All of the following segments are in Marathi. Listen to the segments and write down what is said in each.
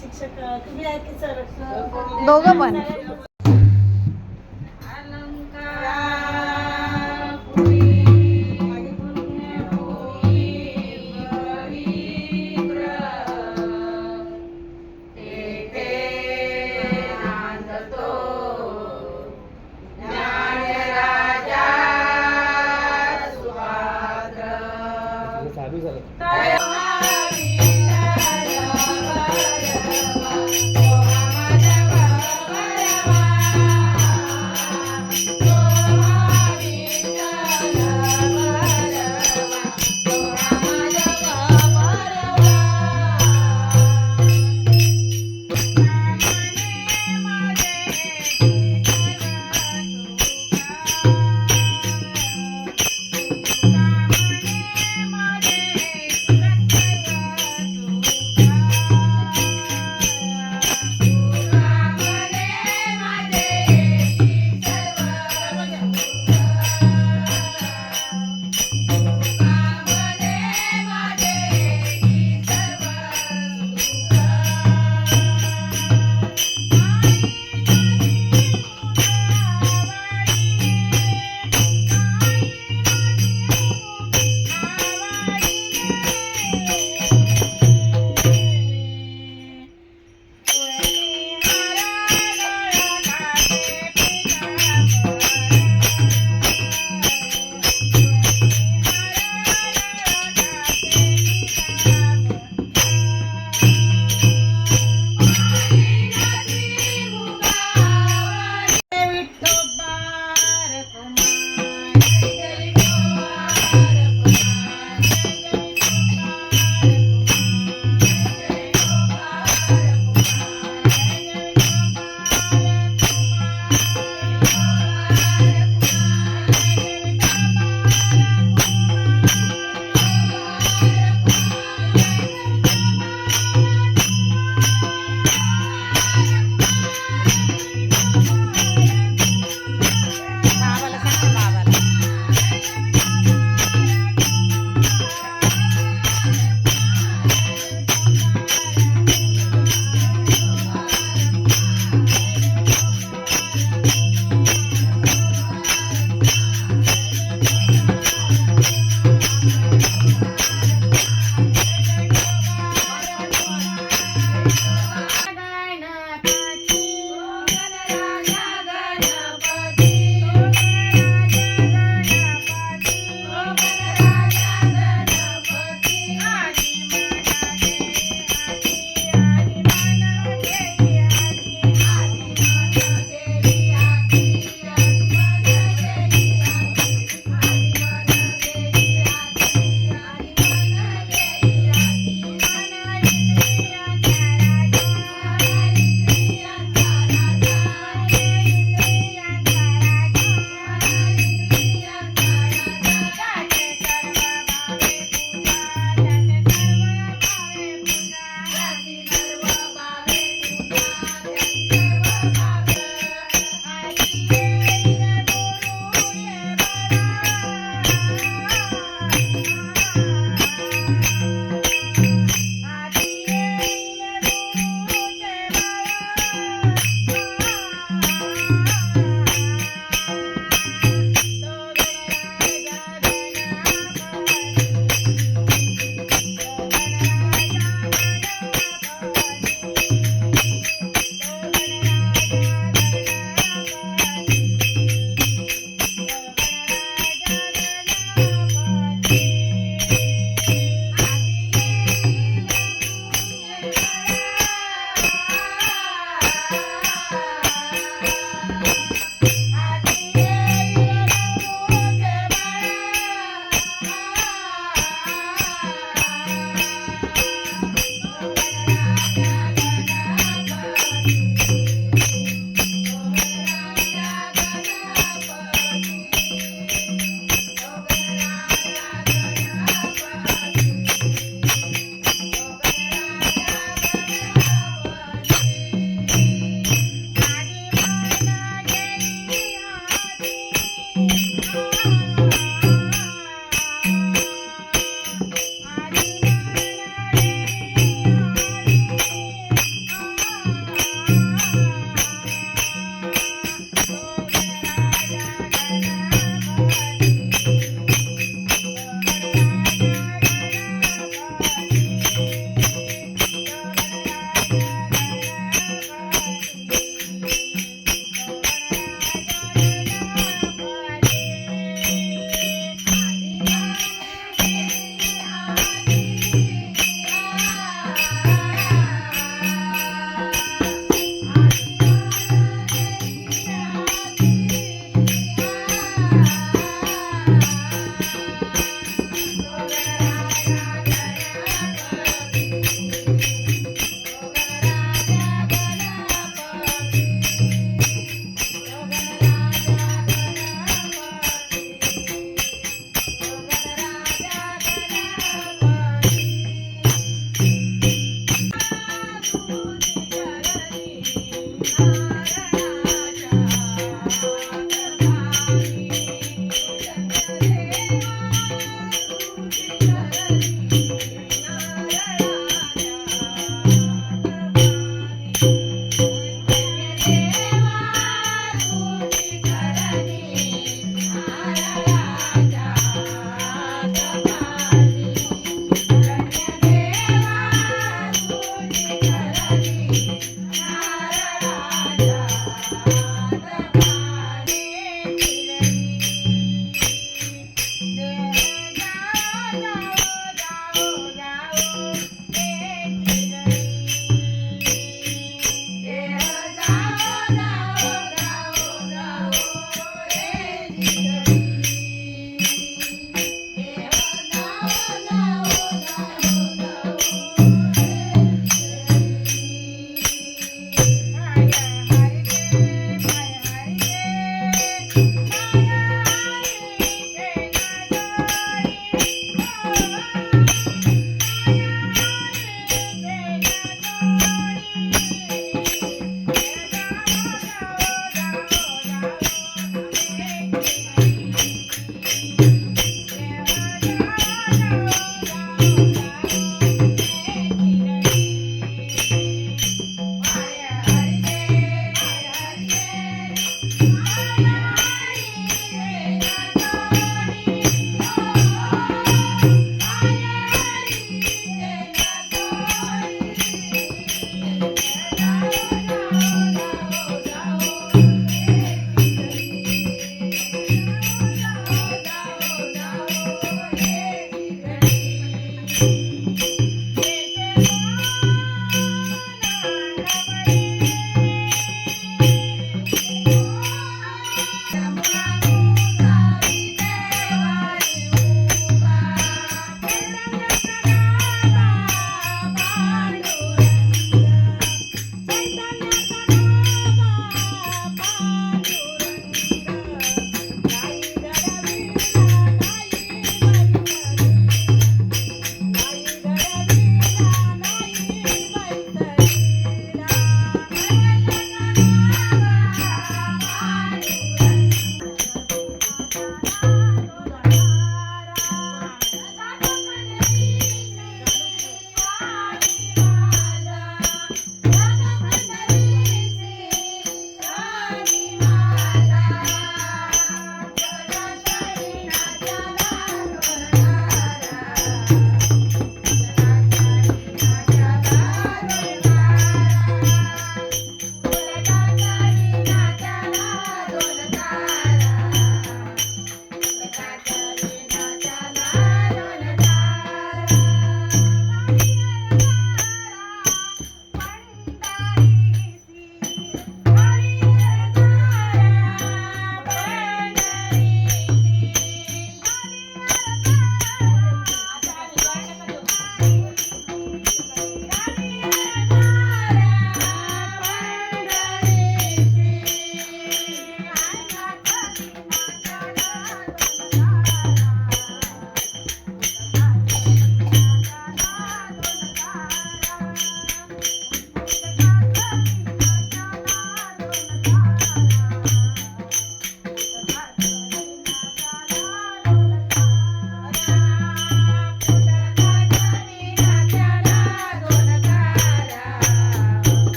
शिक्षक तुम्ही आहेत की सर? दोघं पण.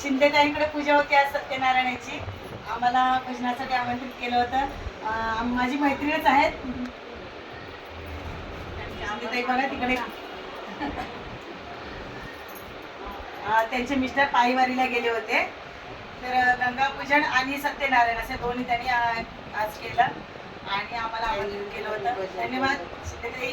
शिंदेताईंकडे पूजा होती आज सत्यनारायणाची. आम्हाला भजनासाठी आमंत्रित केलं होतं. माझी मैत्रीणच आहेत. शिंदेताई बघा तिकडे. त्यांचे मिस्टर पायीवारीला गेले होते. तर गंगा गंगापूजन आणि सत्यनारायण असे दोन्ही त्यांनी आज केलं. आणि आम्हाला आमंत्रित केलं होतं. धन्यवाद शिंदेताई.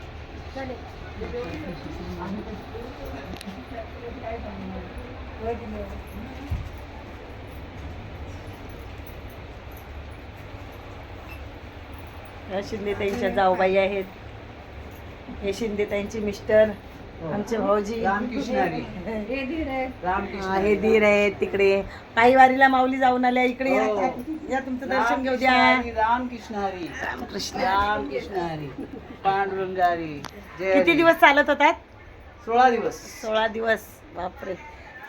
शिंदेताईंच्या जाऊबाई आहेत. हे शिंदेताईंचे मिस्टर. आमचे भाऊजी. हा, धीर आहेत तिकडे. काही वारीला माऊली जाऊन आल्या इकडे. या हो. या तुमचं दर्शन घेऊ द्या. रामकृष्ण हरी. रामकृष्ण रामकृष्ण हरी. पांडुरंग हरी जय किती. दिवस चालत होतात? सोळा दिवस. सोळा दिवस. बापरे.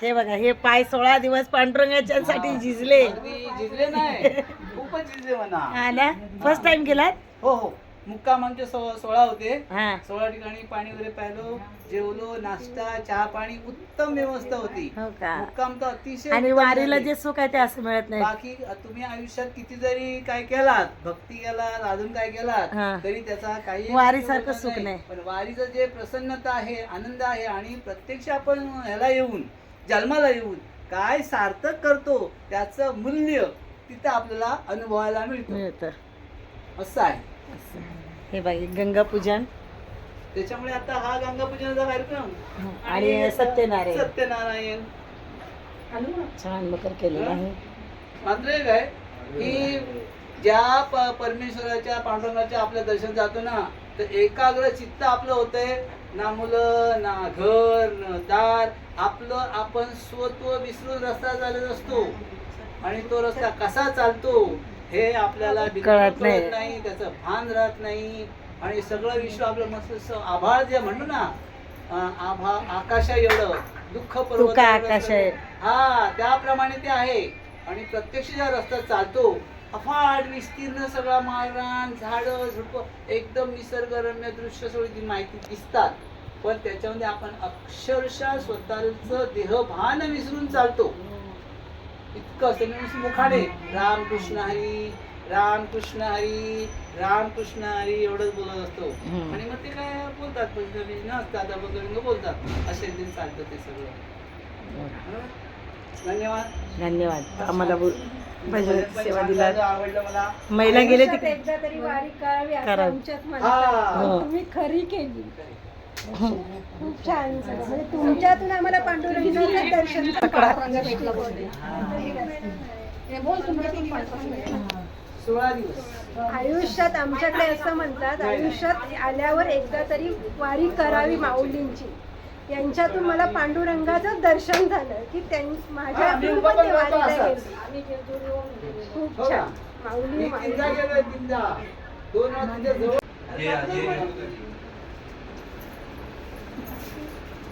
हे बघा हे पाय सोळा दिवस पांडुरंगाच्यासाठी झिजले. अगदी जिजले नाही. खूपच जिजले म्हणा. हा ना? फर्स्ट टाइम गेलात? हो हो. मुक्काम आमचे सो- सोळा होते. हा. सोळा ठिकाणी पाणी वगैरे प्यायलो जेवलो नाश्ता चहा पाणी उत्तम व्यवस्था होती. हो का? मुक्काम तर अतिशय आणि उत्तम वारीला झाले. जे सुख आहे ते असं मिळत नाही. बाकी तुम्ही आयुष्यात किती जरी काय केलात भक्ती केलात अजून काय केलात. तरी त्याचा काही वारीसारखं उपयोग सुख नाही. पण वारीचं जे प्रसन्नता आहे आनंद आहे आणि प्रत्यक्ष आपण ह्याला येऊन जन्माला येऊन काय सार्थक करतो त्याचं मूल्य तिथं आपल्याला अनुभवायला मिळतं. मिळतं. असं आहे. असं. हे बाई गंगा पूजन त्याच्यामुळे आता हा गंगापूजनाचा कार्यक्रम. आणि सत्यनारायण. सत्यनारायण. छान मकर केलेलं आहे. मात्र एक आहे की ज्या परमेश्वराच्या पांडुरंगाच्या आपल्या दर्शन जातो ना तर एकाग्र चित्त आपलं होतंय. ना मुलं ना घर न दार. आपलं आपण स्वत्व विसरून रस्ता चालत असतो. आणि तो रस्ता कसा चालतो हे आपल्याला कळत नाही. त्याचं भान राहत नाही आणि सगळं विश्व आपलं मस्त आभाळ जे म्हणतो ना आभा आकाशा एवढं दुःख पर्वत आकाश. हा त्याप्रमाणे ते आहे आणि प्रत्यक्ष ज्या रस्ता चालतो अफाट विस्तीर्ण सगळा माळरान झाडं झुडपं एकदम निसर्गरम्य दृश्य सगळी माहिती दिसतात पण त्याच्यामध्ये आपण अक्षरशः स्वतःच देहभान विसरून चालतो इतकं असतं. नुसतं मुखाने रामकृष्ण हरी रामकृष्ण हरी रामकृष्ण हरी एवढंच बोलत असतो. आणि मग ते काय बोलतात? पंचमी नसतात अभंग बोलतात. असे दिन चालतं ते सगळं? धन्यवाद. धन्यवाद. आम्हाला बोल सेवा आवडलं मला. महिला गेले तिकडे. एकदा तरी वारी करावी. तुम्ही खरी केली. खूप छान झालं म्हणजे तुमच्यातून आम्हाला पांडुरंगाचं दर्शन आयुष्यात आमच्याकडे असं म्हणतात आयुष्यात आल्यावर एकदा तरी वारी करावी माऊलींची. यांच्यातून मला पांडुरंगाचं दर्शन झालं की त्यां माझ्या. खूप हो छान? माऊली मी तीनदा माऊली गेलोय तीनदा दोन वेळा तुझ्या जवळ चला आता जेवायला हो हो काय चाललं घे. झालं आता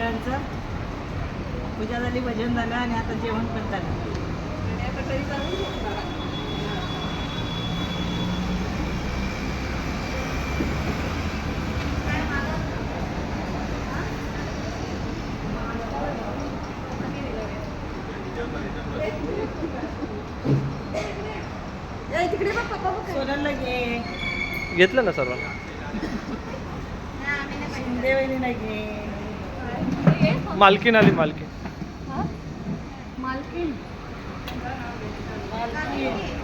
मंडळांचं पूजा झाली भजन झालं आणि आता जेवण पण झालं पप्पा बघ. सोनलला घे. घेतलं ना सर्वांना? शिंदे वहिनीला घे. मालकीन आली मालकीन. शिंदेची